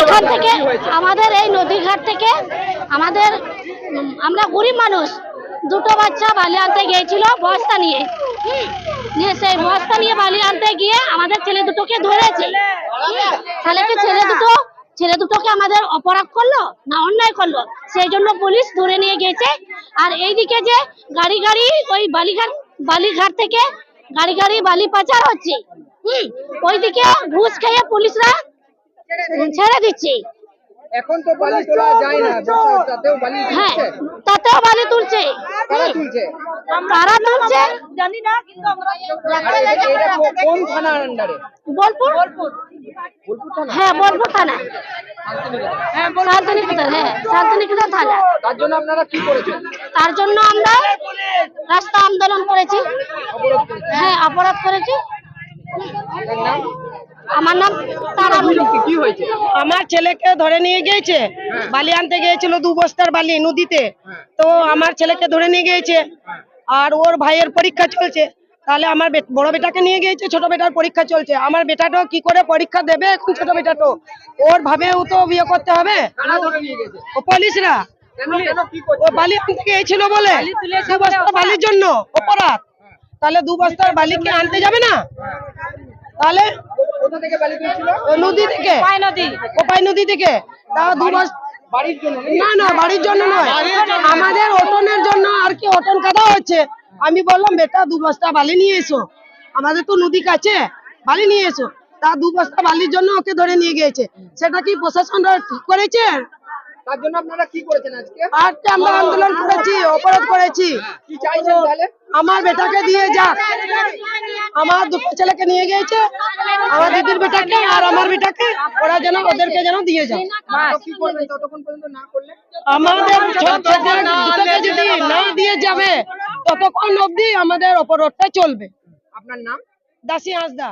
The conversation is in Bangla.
এখান থেকে আমাদের এই নদীঘাট থেকে আমাদের আমরা গরিব মানুষ। দুটো বাচ্চা বালি আনতে গিয়েছিল বস্তা নিয়ে। নিয়ে সেই বস্তা নিয়ে বালি আনতে গিয়ে আমাদের ছেলে দুটোকে ধরেছে। তাহলে কি ছেলে দুটো, ছেলে দুটোকে আমাদের অপরাধ করল না অন্যায় করল? সেই জন্য পুলিশ ধরে নিয়ে গেছে আর এইদিকে যে গাড়ি গাড়ি, ওই বালিঘাট বালিঘাট থেকে গাড়ি গাড়ি বালি পাচার হচ্ছে। হুম ওইদিকে ঘুষ খেয়ে পুলিশরা ছেড়ে দিচ্ছে। এখন তো বালি তোলা যায় না তাতেও বালি হ্যাঁ তুলছে তাতেও বালি তুলছে। কারা তুলছে? কারা তুলছে? জানি না কিন্তু আমরা আর এটা- এটা কো- কোন থানার আন্ডারে? বোলপুর? বোলপুর। হ্যাঁ বোলপুর থানা। হ্যাঁ শান্তিনিকেতন হ্যাঁ শান্তিনিকেতন থানা। তার জন্য আপনারা কি করেছেন? তার জন্য আমরা রাস্তা আন্দোলন করেছি। হ্যাঁ অপরাধ করেছি। আমার নাম কি- হয়েছে? আমার ছেলেকে ধরে নিয়ে গিয়েছে বালি আনতে গিয়েছিল দু বস্তার বালি নদীতে। তো আমার ছেলেকে ধরে নিয়ে গিয়েছে আর ওর ভাইয়ের পরীক্ষা চলছে। তাহলে আমার বড় বেটাকে নিয়ে গিয়েছে ছোট বেটার পরীক্ষা চলছে। আমার বেটাটাও কি করে পরীক্ষা দেবে এখন ছোট বেটাটাও ওর ভাবেও তো বিয়ে করতে হবে। ও পুলিশরা। ও বালি আনতে গিয়েছিল বলে। দু বস্তা বালির জন্য অপরাধ। তাহলে দু বস্তার বালিকে আনতে যাবে না? তাহলে কোথা থেকে বালি তুলছিল? ও নদী থেকে। কোপাই নদী। থেকে। তা দু বস্তা বাড়ির জন্য নাকি? না না বাড়ির জন্য নয়। আমাদের অটনের জন্য আর কি অটন কাদা হচ্ছে আমি বললাম বেটা দু বস্তা বালি নিয়ে এসো। আমাদের তো নদী কাছে। বালি নিয়ে এসো। তা দু বস্তা বালির জন্য ওকে ধরে নিয়ে গিয়েছে। সেটা কি প্রশাসনরা ঠিক করেছে? তার জন্য আপনারা কি করেছেন আজকে? আর কি আমরা আন্দোলন করেছি অপরাধ করেছি। কি চাইছেন তাহলে? আমার বেটাকে দিয়ে যাক। আমার দুটো ছেলেকে নিয়ে গিয়েছে আমার দিদির বেটাকে আর আমার বেটাকে। ওরা যেন ওদেরকে যেন দিয়ে যাক। আমাদের যদি না দিয়ে যাবে ততক্ষণ অবধি আমাদের অপরাধটা চলবে। আপনার নাম? দাসী হাঁসদা।